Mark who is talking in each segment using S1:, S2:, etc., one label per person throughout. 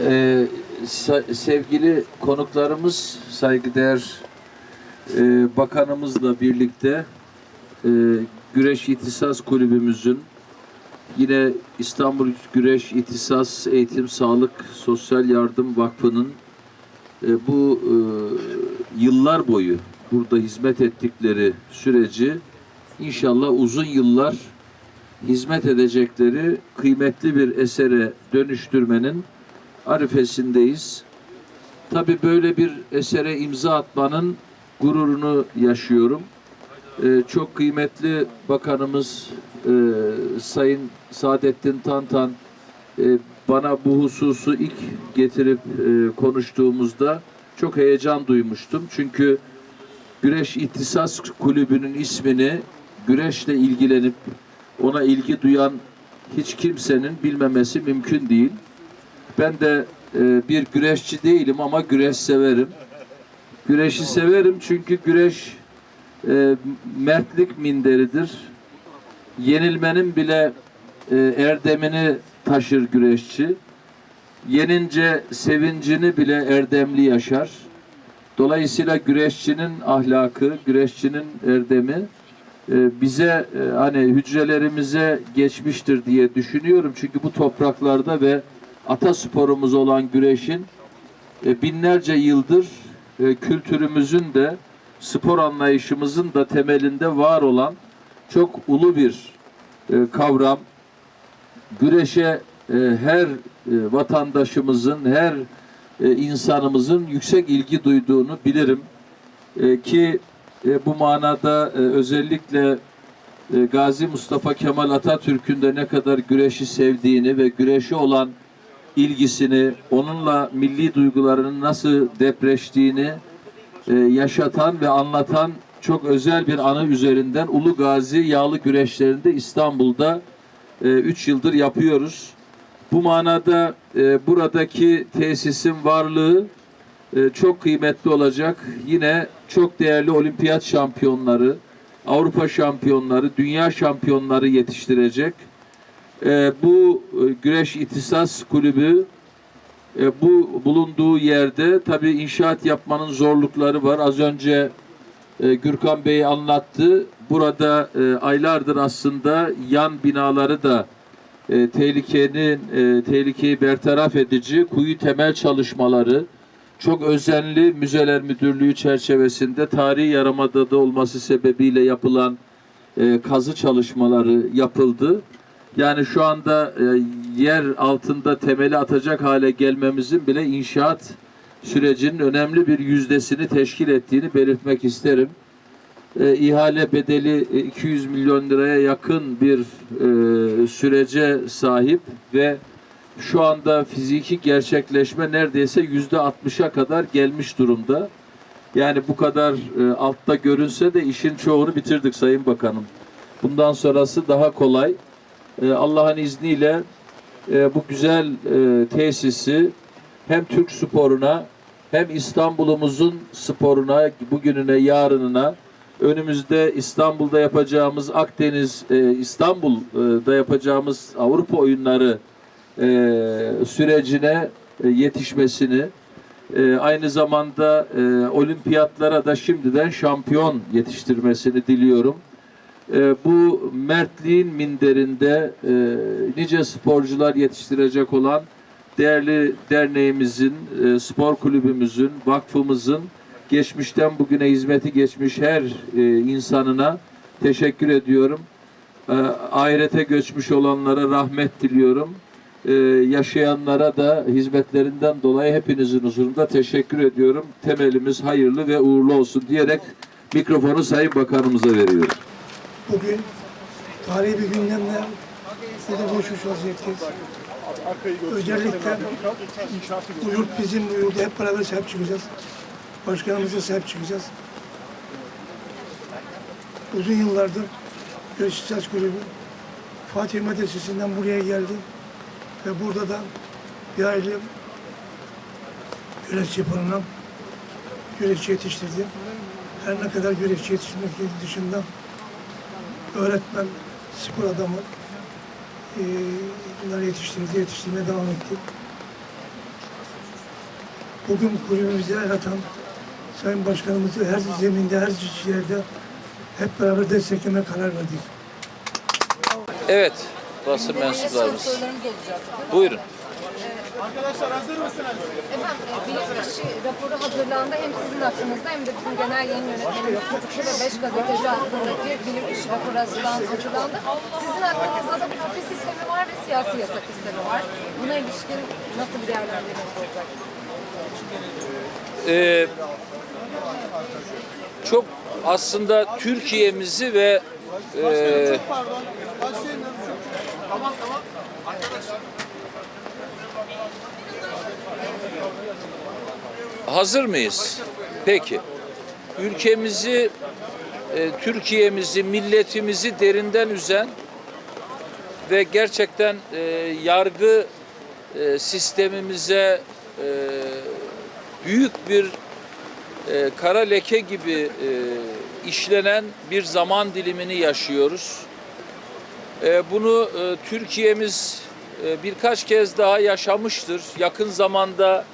S1: Ee, sevgili konuklarımız, saygıdeğer e, bakanımızla birlikte e, Güreş İhtisas Kulübümüzün yine İstanbul Güreş İhtisas Eğitim Sağlık Sosyal Yardım Vakfı'nın e, bu e, yıllar boyu burada hizmet ettikleri süreci inşallah uzun yıllar hizmet edecekleri kıymetli bir esere dönüştürmenin arifesindeyiz. Tabii böyle bir esere imza atmanın gururunu yaşıyorum. Ee, çok kıymetli bakanımız e, Sayın Saadettin Tantan e, bana bu hususu ilk getirip e, konuştuğumuzda çok heyecan duymuştum. Çünkü Güreş İhtisas Kulübü'nün ismini güreşle ilgilenip ona ilgi duyan hiç kimsenin bilmemesi mümkün değil. Ben de e, bir güreşçi değilim ama güreş severim. Güreşi severim çünkü güreş e, mertlik minderidir. Yenilmenin bile e, erdemini taşır güreşçi. Yenince sevincini bile erdemli yaşar. Dolayısıyla güreşçinin ahlakı, güreşçinin erdemi e, bize e, hani hücrelerimize geçmiştir diye düşünüyorum. Çünkü bu topraklarda ve atasporumuz olan güreşin e, binlerce yıldır e, kültürümüzün de spor anlayışımızın da temelinde var olan çok ulu bir e, kavram. Güreşe her vatandaşımızın, her insanımızın yüksek ilgi duyduğunu bilirim. Ki bu manada özellikle Gazi Mustafa Kemal Atatürk'ün de ne kadar güreşi sevdiğini ve güreşe olan ilgisini, onunla milli duygularının nasıl depreştiğini e, yaşatan ve anlatan çok özel bir anı üzerinden Ulu Gazi yağlı güreşlerinde İstanbul'da 3 yıldır yapıyoruz. Bu manada e, buradaki tesisin varlığı e, çok kıymetli olacak. Yine çok değerli olimpiyat şampiyonları, Avrupa şampiyonları, dünya şampiyonları yetiştirecek. E, bu e, güreş İhtisas Kulübü e, bu bulunduğu yerde tabii inşaat yapmanın zorlukları var. Az önce e, Gürkan Bey anlattı. Burada e, aylardır aslında yan binaları da e, tehlikenin e, tehlikeyi bertaraf edici kuyu temel çalışmaları çok özenli Müzeler Müdürlüğü çerçevesinde tarihi Yarımada'da olması sebebiyle yapılan e, kazı çalışmaları yapıldı. Yani şu anda e, yer altında temeli atacak hale gelmemizin bile inşaat sürecinin önemli bir yüzdesini teşkil ettiğini belirtmek isterim. E, ihale bedeli e, 200 milyon liraya yakın bir e, sürece sahip ve şu anda fiziki gerçekleşme neredeyse yüzde 60'a kadar gelmiş durumda. Yani bu kadar e, altta görünse de işin çoğunu bitirdik Sayın Bakanım. Bundan sonrası daha kolay. E, Allah'ın izniyle e, bu güzel e, tesisi hem Türk sporuna hem İstanbul'umuzun sporuna, bugününe, yarınına önümüzde İstanbul'da yapacağımız Akdeniz, e, İstanbul'da yapacağımız Avrupa oyunları sürecine yetişmesini e, aynı zamanda e, olimpiyatlara da şimdiden şampiyon yetiştirmesini diliyorum. E, bu mertliğin minderinde e, nice sporcular yetiştirecek olan değerli derneğimizin, e, spor kulübümüzün, vakfımızın geçmişten bugüne hizmeti geçmiş her e, insanına teşekkür ediyorum. E, ahirete göçmüş olanlara rahmet diliyorum. E, yaşayanlara da hizmetlerinden dolayı hepinizin huzurunda teşekkür ediyorum. Temelimiz hayırlı ve uğurlu olsun diyerek mikrofonu Sayın Bakanımıza veriyorum.
S2: Bugün tarihi bir gündemle burada buluşmuş vaziyetteyiz. Özellikle bu yurt bizim, bu yurda hep beraber sahip çıkacağız. Başkanımıza sahip çıkacağız. Uzun yıllardır Göçsüz Kulübü Fatih Medresesi'nden buraya geldi. Ve burada da bir aile güreşçi barınan güreşçi yetiştirdi. Her ne kadar güreşçi yetiştirmek dışında öğretmen, spor adamı e, bunları yetiştirdi, yetiştirmeye devam etti. bugün kulübümüze el atan Sayın Başkanımızı her zeminde, her yerde hep beraber destekleme karar verdik.
S1: Evet, basın mensuplarımız.
S3: Sorularınız olacak.
S1: Buyurun.
S3: Efendim, e, bilirkişi raporu hazırlandı. Hem sizin hakkınızda hem de bizim genel yayın yönetmenimiz tutuklu ve beş gazeteci hakkındaki bilirkişi raporu hazırlan- hazırlandı. Sizin hakkınızda da bir hapis sistemi var ve siyasi yasak sistemi var. Buna ilişkin nasıl bir değerlendirmeniz olacak?
S1: Ee, çok aslında Türkiye'mizi ve e, hazır mıyız? Peki. Ülkemizi, e, Türkiye'mizi, milletimizi derinden üzen ve gerçekten e, yargı e, sistemimize büyük bir kara leke gibi işlenen bir zaman dilimini yaşıyoruz. Bunu Türkiye'miz birkaç kez daha yaşamıştır. Yakın zamanda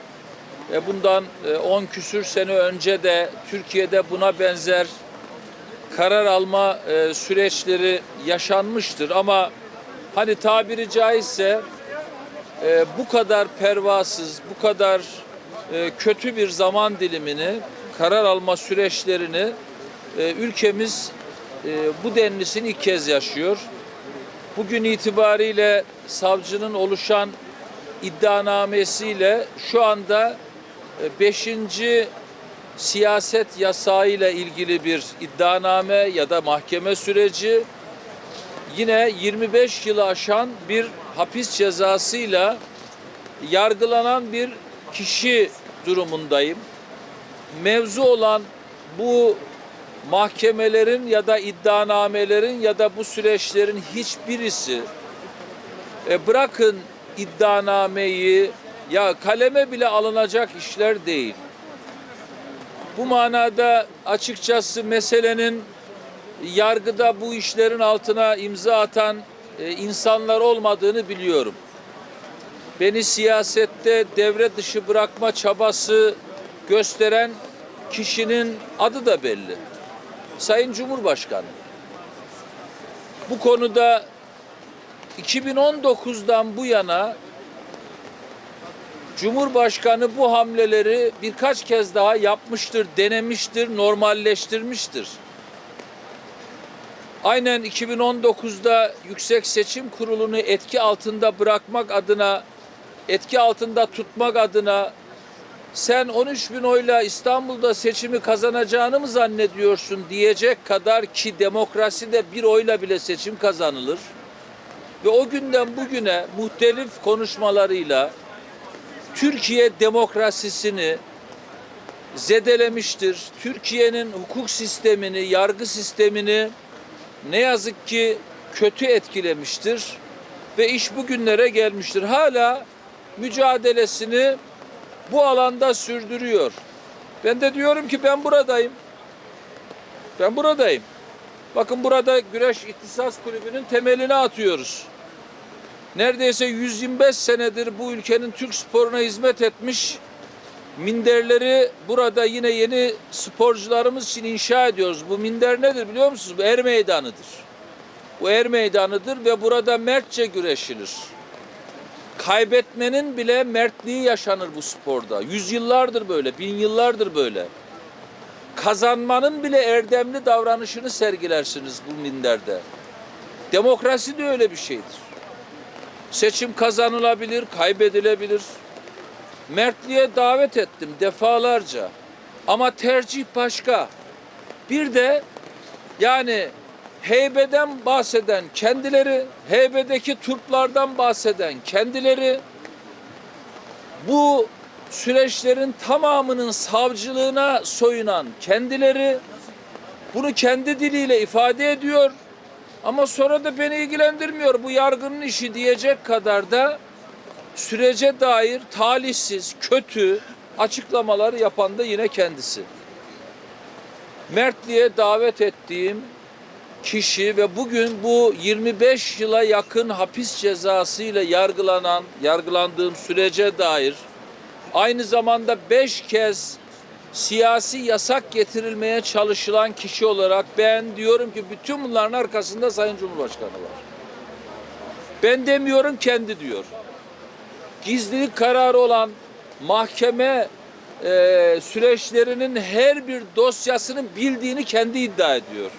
S1: bundan e, 10 küsür sene önce de Türkiye'de buna benzer karar alma e, süreçleri yaşanmıştır. Ama hani tabiri caizse e, bu kadar pervasız, bu kadar e, kötü bir zaman dilimini, karar alma süreçlerini e, ülkemiz e, bu denlisini ilk kez yaşıyor. Bugün itibariyle savcının oluşan iddianamesiyle şu anda 5. siyaset yasağıyla ilgili bir iddianame ya da mahkeme süreci yine 25 yılı aşan bir hapis cezasıyla yargılanan bir kişi durumundayım. Mevzu olan bu mahkemelerin ya da iddianamelerin ya da bu süreçlerin hiçbirisi e, bırakın iddianameyi ya kaleme bile alınacak işler değil. Bu manada açıkçası meselenin yargıda bu işlerin altına imza atan e, insanlar olmadığını biliyorum. Beni siyasette devre dışı bırakma çabası gösteren kişinin adı da belli. Sayın Cumhurbaşkanı. Bu konuda 2019'dan bu yana Cumhurbaşkanı bu hamleleri birkaç kez daha yapmıştır, denemiştir, normalleştirmiştir. Aynen 2019'da Yüksek Seçim Kurulu'nu etki altında bırakmak adına, etki altında tutmak adına sen 13 bin oyla İstanbul'da seçimi kazanacağını mı zannediyorsun diyecek kadar ki demokraside bir oyla bile seçim kazanılır. Ve o günden bugüne muhtelif konuşmalarıyla Türkiye demokrasisini zedelemiştir. Türkiye'nin hukuk sistemini, yargı sistemini ne yazık ki kötü etkilemiştir ve iş bugünlere gelmiştir. Hala mücadelesini bu alanda sürdürüyor. Ben de diyorum ki ben buradayım. Ben buradayım. Bakın burada Güreş İhtisas Kulübü'nün temelini atıyoruz. Neredeyse 125 senedir bu ülkenin Türk sporuna hizmet etmiş minderleri burada yine yeni sporcularımız için inşa ediyoruz. Bu minder nedir biliyor musunuz? Bu er meydanıdır. Bu er meydanıdır ve burada mertçe güreşilir. Kaybetmenin bile mertliği yaşanır bu sporda. Yüzyıllardır böyle, bin yıllardır böyle. Kazanmanın bile erdemli davranışını sergilersiniz bu minderde. Demokrasi de öyle bir şeydir. Seçim kazanılabilir, kaybedilebilir. Mertliğe davet ettim defalarca. Ama tercih başka. Bir de yani heybeden bahseden kendileri, heybedeki Turplardan bahseden kendileri bu süreçlerin tamamının savcılığına soyunan kendileri bunu kendi diliyle ifade ediyor. Ama sonra da beni ilgilendirmiyor bu yargının işi diyecek kadar da sürece dair talihsiz, kötü açıklamaları yapan da yine kendisi. Mertliğe davet ettiğim kişi ve bugün bu 25 yıla yakın hapis cezasıyla yargılanan, yargılandığım sürece dair aynı zamanda beş kez siyasi yasak getirilmeye çalışılan kişi olarak ben diyorum ki bütün bunların arkasında Sayın Cumhurbaşkanı var. Ben demiyorum kendi diyor. Gizlilik kararı olan mahkeme e, süreçlerinin her bir dosyasının bildiğini kendi iddia ediyor.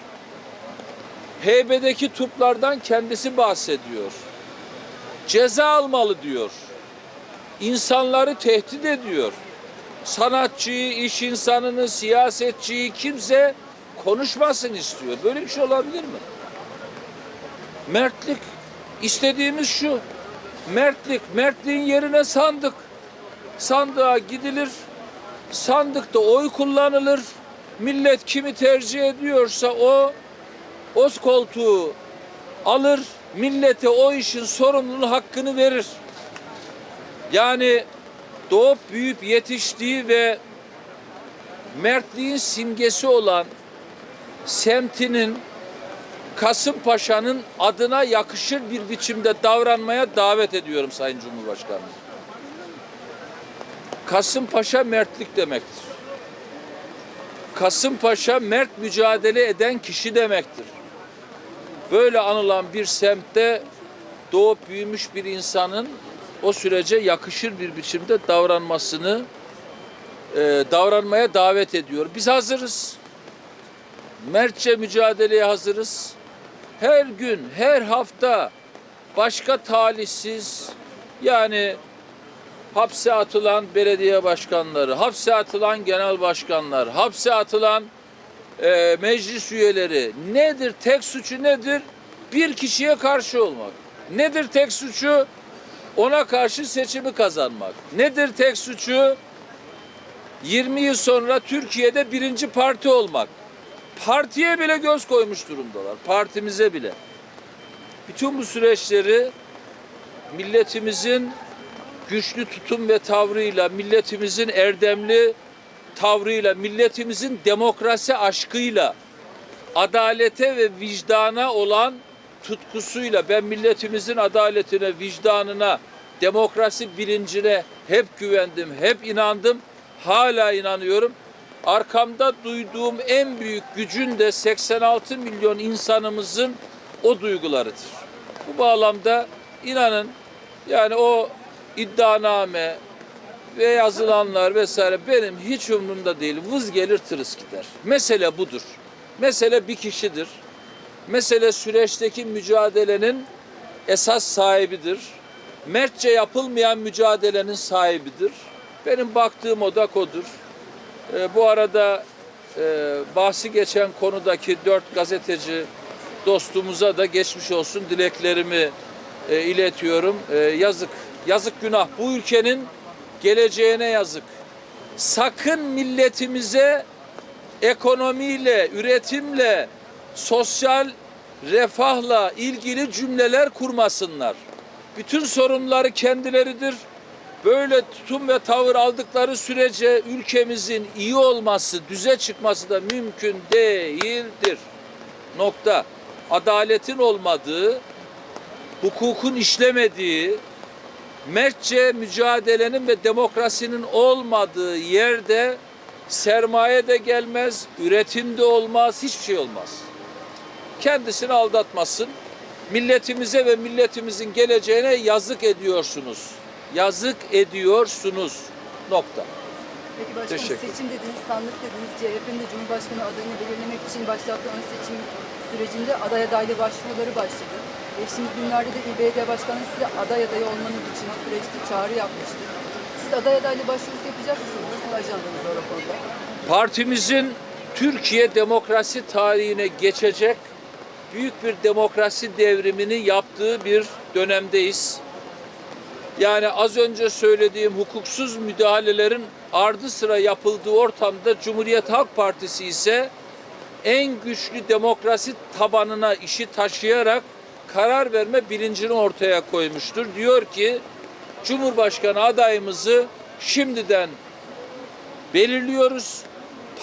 S1: Heybedeki turplardan kendisi bahsediyor. Ceza almalı diyor. İnsanları tehdit ediyor. Sanatçıyı, iş insanını, siyasetçiyi kimse konuşmasın istiyor. Böyle bir şey olabilir mi? Mertlik. istediğimiz şu. Mertlik. Mertliğin yerine sandık. Sandığa gidilir. Sandıkta oy kullanılır. Millet kimi tercih ediyorsa o o koltuğu alır. Millete o işin sorumluluğu hakkını verir. Yani doğup büyüyüp yetiştiği ve mertliğin simgesi olan semtinin Kasımpaşa'nın adına yakışır bir biçimde davranmaya davet ediyorum Sayın Cumhurbaşkanı. Kasımpaşa mertlik demektir. Kasımpaşa mert mücadele eden kişi demektir. Böyle anılan bir semtte doğup büyümüş bir insanın o sürece yakışır bir biçimde davranmasını e, davranmaya davet ediyor. Biz hazırız. Mertçe mücadeleye hazırız. Her gün, her hafta başka talihsiz yani hapse atılan belediye başkanları, hapse atılan genel başkanlar, hapse atılan e, meclis üyeleri nedir? Tek suçu nedir? Bir kişiye karşı olmak. Nedir tek suçu? Ona karşı seçimi kazanmak. Nedir tek suçu? 20 yıl sonra Türkiye'de birinci parti olmak. Partiye bile göz koymuş durumdalar. Partimize bile. Bütün bu süreçleri milletimizin güçlü tutum ve tavrıyla, milletimizin erdemli tavrıyla, milletimizin demokrasi aşkıyla, adalete ve vicdana olan tutkusuyla ben milletimizin adaletine, vicdanına, demokrasi bilincine hep güvendim, hep inandım. Hala inanıyorum. Arkamda duyduğum en büyük gücün de 86 milyon insanımızın o duygularıdır. Bu bağlamda inanın yani o iddianame ve yazılanlar vesaire benim hiç umurumda değil. Vız gelir tırıs gider. Mesele budur. Mesele bir kişidir. Mesele süreçteki mücadelenin esas sahibidir. Mertçe yapılmayan mücadelenin sahibidir. Benim baktığım odak odur. Ee, bu arada e, bahsi geçen konudaki dört gazeteci dostumuza da geçmiş olsun dileklerimi e, iletiyorum. E, yazık, yazık günah. Bu ülkenin geleceğine yazık. Sakın milletimize ekonomiyle, üretimle, sosyal refahla ilgili cümleler kurmasınlar. Bütün sorunları kendileridir. Böyle tutum ve tavır aldıkları sürece ülkemizin iyi olması, düze çıkması da mümkün değildir. Nokta. Adaletin olmadığı, hukukun işlemediği, mertçe mücadelenin ve demokrasinin olmadığı yerde sermaye de gelmez, üretim de olmaz, hiçbir şey olmaz. Kendisini aldatmasın. Milletimize ve milletimizin geleceğine yazık ediyorsunuz. Yazık ediyorsunuz. Nokta.
S4: Peki başkanım
S1: Teşekkür.
S4: seçim dediniz, sandık dediniz. CHP'nin de Cumhurbaşkanı adayını belirlemek için başlattığı ön seçim sürecinde aday adaylığı başvuruları başladı. Geçtiğimiz günlerde de İBD Başkanı size aday adayı olmanız için o süreçte çağrı yapmıştı. Siz aday adaylığı başvurusu yapacak mısınız? Nasıl ajandanız var o konuda?
S1: Partimizin Türkiye demokrasi tarihine geçecek büyük bir demokrasi devrimini yaptığı bir dönemdeyiz. Yani az önce söylediğim hukuksuz müdahalelerin ardı sıra yapıldığı ortamda Cumhuriyet Halk Partisi ise en güçlü demokrasi tabanına işi taşıyarak karar verme bilincini ortaya koymuştur. Diyor ki Cumhurbaşkanı adayımızı şimdiden belirliyoruz.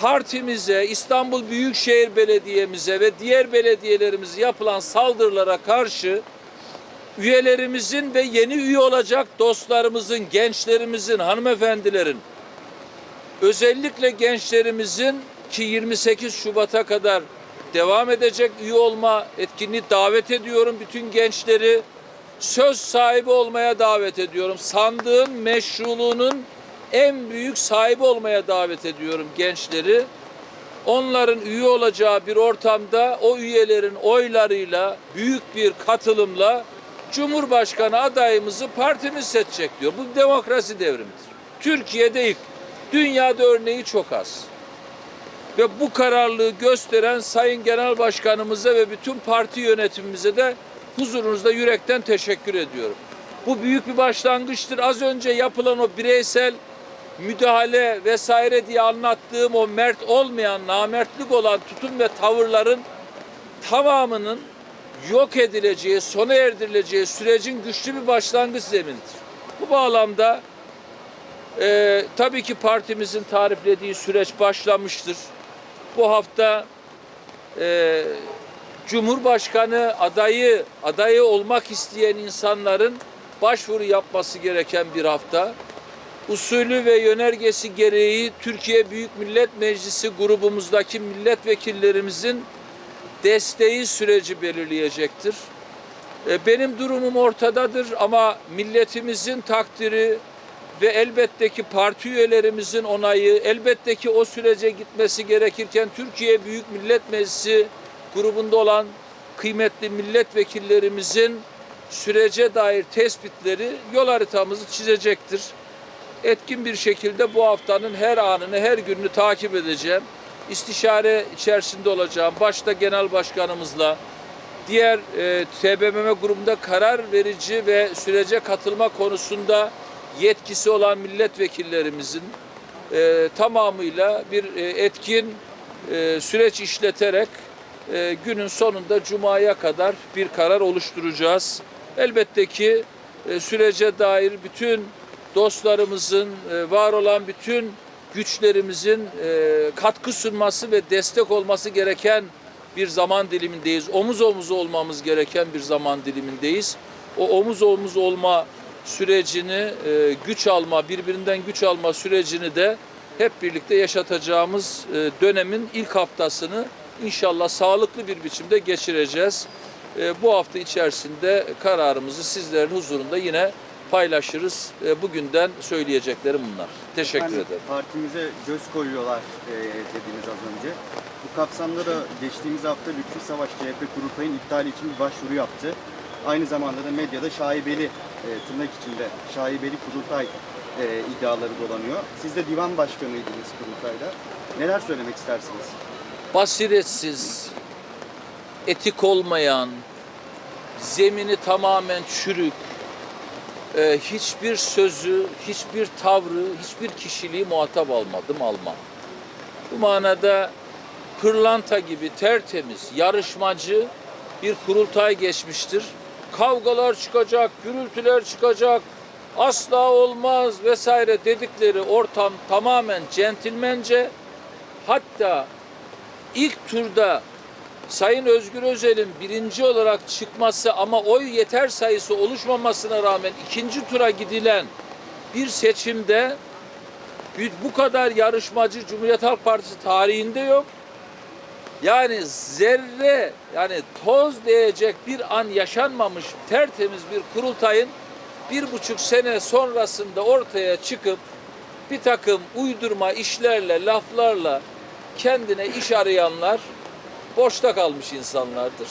S1: Partimize, İstanbul Büyükşehir Belediye'mize ve diğer belediyelerimize yapılan saldırılara karşı üyelerimizin ve yeni üye olacak dostlarımızın, gençlerimizin, hanımefendilerin, özellikle gençlerimizin ki 28 Şubat'a kadar devam edecek üye olma etkinliği davet ediyorum bütün gençleri. Söz sahibi olmaya davet ediyorum. Sandığın meşruluğunun en büyük sahibi olmaya davet ediyorum gençleri. Onların üye olacağı bir ortamda o üyelerin oylarıyla büyük bir katılımla Cumhurbaşkanı adayımızı partimiz seçecek diyor. Bu demokrasi devrimidir. Türkiye'de ilk, dünyada örneği çok az. Ve bu kararlılığı gösteren Sayın Genel Başkanımıza ve bütün parti yönetimimize de huzurunuzda yürekten teşekkür ediyorum. Bu büyük bir başlangıçtır. Az önce yapılan o bireysel müdahale vesaire diye anlattığım o mert olmayan, namertlik olan tutum ve tavırların tamamının yok edileceği, sona erdirileceği sürecin güçlü bir başlangıç zeminidir. Bu bağlamda e, tabii ki partimizin tariflediği süreç başlamıştır. Bu hafta e, Cumhurbaşkanı adayı adayı olmak isteyen insanların başvuru yapması gereken bir hafta. Usulü ve yönergesi gereği Türkiye Büyük Millet Meclisi grubumuzdaki milletvekillerimizin desteği süreci belirleyecektir. E, Benim durumum ortadadır ama milletimizin takdiri ve elbette ki parti üyelerimizin onayı, elbette ki o sürece gitmesi gerekirken Türkiye Büyük Millet Meclisi grubunda olan kıymetli milletvekillerimizin sürece dair tespitleri yol haritamızı çizecektir. Etkin bir şekilde bu haftanın her anını, her gününü takip edeceğim. İstişare içerisinde olacağım. Başta genel başkanımızla, diğer e, TBMM grubunda karar verici ve sürece katılma konusunda yetkisi olan milletvekillerimizin e, tamamıyla bir e, etkin e, süreç işleterek e, günün sonunda Cuma'ya kadar bir karar oluşturacağız. Elbette ki e, sürece dair bütün dostlarımızın, e, var olan bütün güçlerimizin e, katkı sunması ve destek olması gereken bir zaman dilimindeyiz. Omuz omuz olmamız gereken bir zaman dilimindeyiz. O omuz omuz olma sürecini, e, güç alma, birbirinden güç alma sürecini de hep birlikte yaşatacağımız dönemin ilk haftasını inşallah sağlıklı bir biçimde geçireceğiz. Bu hafta içerisinde kararımızı sizlerin huzurunda yine paylaşırız. E, bugünden söyleyeceklerim bunlar. Teşekkür
S5: Yani
S1: ederim.
S5: Partimize göz koyuyorlar e, dediniz az önce. Bu kapsamda da geçtiğimiz hafta Lütfi Savaş CHP kurultayın iptali için bir başvuru yaptı. Aynı zamanda da medyada şaibeli, e, tırnak içinde şaibeli kurultay e, iddiaları dolanıyor. Siz de divan başkanıydınız kurultayda. Neler söylemek istersiniz?
S1: basiretsiz, etik olmayan, zemini tamamen çürük, e, hiçbir sözü, hiçbir tavrı, hiçbir kişiliği muhatap almadım, almam. Bu manada pırlanta gibi tertemiz, yarışmacı bir kurultay geçmiştir. Kavgalar çıkacak, gürültüler çıkacak, asla olmaz vesaire dedikleri ortam tamamen centilmence hatta ilk turda Sayın Özgür Özel'in birinci olarak çıkması ama oy yeter sayısı oluşmamasına rağmen ikinci tura gidilen bir seçimde bu kadar yarışmacı Cumhuriyet Halk Partisi tarihinde yok. Yani zerre yani toz değecek bir an yaşanmamış tertemiz bir kurultayın bir buçuk sene sonrasında ortaya çıkıp bir takım uydurma işlerle, laflarla kendine iş arayanlar boşta kalmış insanlardır.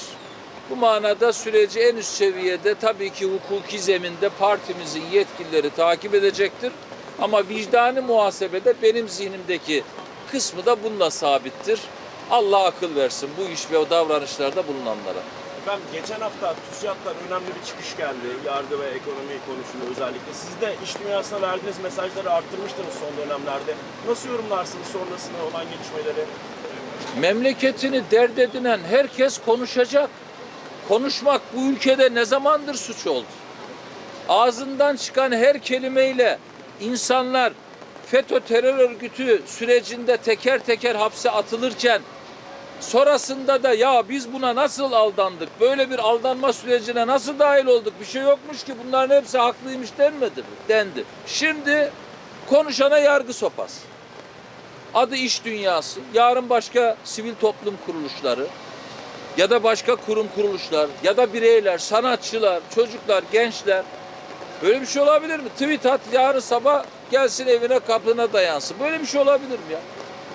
S1: Bu manada süreci en üst seviyede tabii ki hukuki zeminde partimizin yetkilileri takip edecektir. Ama vicdani muhasebede benim zihnimdeki kısmı da bununla sabittir. Allah akıl versin bu iş ve o davranışlarda bulunanlara.
S6: Efendim geçen hafta TÜSİAD'dan önemli bir çıkış geldi. Yargı ve ekonomi konusunda özellikle. Siz de iş dünyasına verdiğiniz mesajları arttırmıştınız son dönemlerde. Nasıl yorumlarsınız sonrasında olan gelişmeleri?
S1: Memleketini dert edinen herkes konuşacak. Konuşmak bu ülkede ne zamandır suç oldu? Ağzından çıkan her kelimeyle insanlar FETÖ terör örgütü sürecinde teker teker hapse atılırken Sonrasında da ya biz buna nasıl aldandık? Böyle bir aldanma sürecine nasıl dahil olduk? Bir şey yokmuş ki bunların hepsi haklıymış denmedi mi? Dendi. Şimdi konuşana yargı sopası. Adı iş dünyası. Yarın başka sivil toplum kuruluşları ya da başka kurum kuruluşlar ya da bireyler, sanatçılar, çocuklar, gençler böyle bir şey olabilir mi? Tweet at yarın sabah gelsin evine kapına dayansın. Böyle bir şey olabilir mi ya?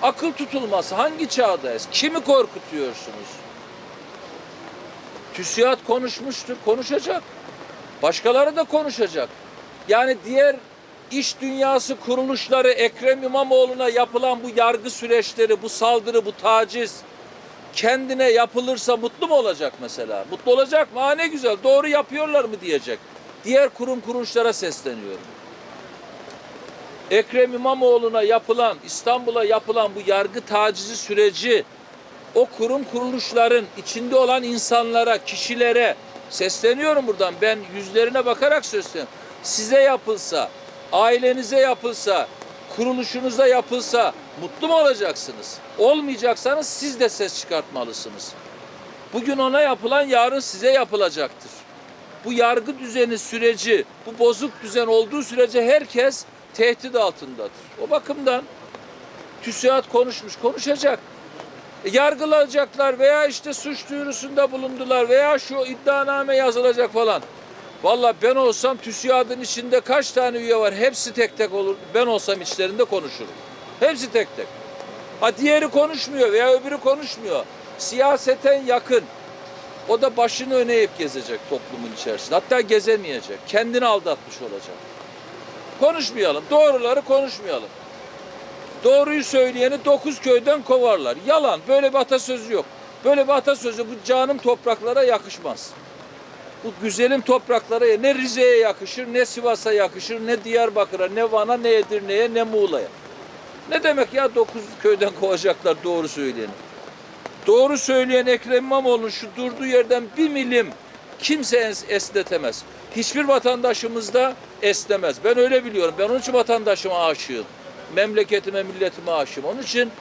S1: Akıl tutulması hangi çağdayız? Kimi korkutuyorsunuz? TÜSİAD konuşmuştur, konuşacak. Başkaları da konuşacak. Yani diğer iş dünyası kuruluşları Ekrem İmamoğlu'na yapılan bu yargı süreçleri, bu saldırı, bu taciz kendine yapılırsa mutlu mu olacak mesela? Mutlu olacak mı? Ha ne güzel doğru yapıyorlar mı diyecek. Diğer kurum kuruluşlara sesleniyorum. Ekrem İmamoğlu'na yapılan, İstanbul'a yapılan bu yargı tacizi süreci o kurum kuruluşların içinde olan insanlara, kişilere sesleniyorum buradan. Ben yüzlerine bakarak sesleniyorum. Size yapılsa, ailenize yapılsa, kuruluşunuza yapılsa mutlu mu olacaksınız? Olmayacaksanız siz de ses çıkartmalısınız. Bugün ona yapılan yarın size yapılacaktır. Bu yargı düzeni süreci, bu bozuk düzen olduğu sürece herkes tehdit altındadır. O bakımdan TÜSİAD konuşmuş, konuşacak. E, yargılanacaklar veya işte suç duyurusunda bulundular veya şu iddianame yazılacak falan. Vallahi ben olsam TÜSİAD'ın içinde kaç tane üye var hepsi tek tek olur. Ben olsam içlerinde konuşurum. Hepsi tek tek. Ha diğeri konuşmuyor veya öbürü konuşmuyor. Siyaseten yakın. O da başını öne eğip gezecek toplumun içerisinde. Hatta gezemeyecek. Kendini aldatmış olacak. Konuşmayalım. Doğruları konuşmayalım. Doğruyu söyleyeni dokuz köyden kovarlar. Yalan. Böyle bir atasözü yok. Böyle bir atasözü bu canım topraklara yakışmaz. Bu güzelim topraklara ne Rize'ye yakışır, ne Sivas'a yakışır, ne Diyarbakır'a, ne Van'a, ne Edirne'ye, ne Muğla'ya. Ne demek ya dokuz köyden kovacaklar doğru söyleyeni. Doğru söyleyen Ekrem İmamoğlu şu durduğu yerden bir milim kimse es- esnetemez. Hiçbir vatandaşımız da esnemez. Ben öyle biliyorum. Ben onun için vatandaşıma aşığım. Memleketime, milletime aşığım. Onun için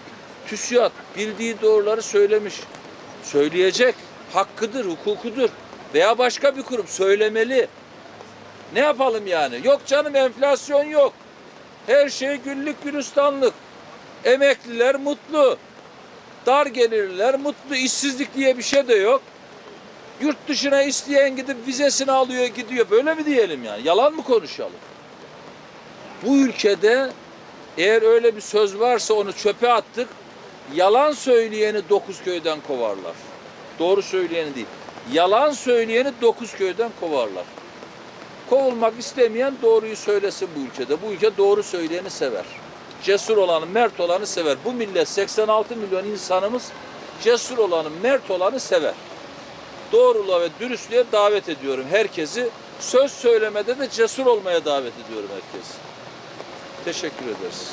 S1: TÜSİAD bildiği doğruları söylemiş. Söyleyecek. Hakkıdır, hukukudur. Veya başka bir kurum söylemeli. Ne yapalım yani? Yok canım enflasyon yok. Her şey güllük gülistanlık. Emekliler mutlu. Dar gelirliler mutlu. işsizlik diye bir şey de yok. Yurt dışına isteyen gidip vizesini alıyor gidiyor. Böyle mi diyelim yani? Yalan mı konuşalım? Bu ülkede eğer öyle bir söz varsa onu çöpe attık. Yalan söyleyeni dokuz köyden kovarlar. Doğru söyleyeni değil. Yalan söyleyeni dokuz köyden kovarlar. Kovulmak istemeyen doğruyu söylesin bu ülkede. Bu ülke doğru söyleyeni sever. Cesur olanı, mert olanı sever. Bu millet 86 milyon insanımız cesur olanı, mert olanı sever. Doğruluğa ve dürüstlüğe davet ediyorum herkesi. Söz söylemede de cesur olmaya davet ediyorum herkesi. Teşekkür ederiz.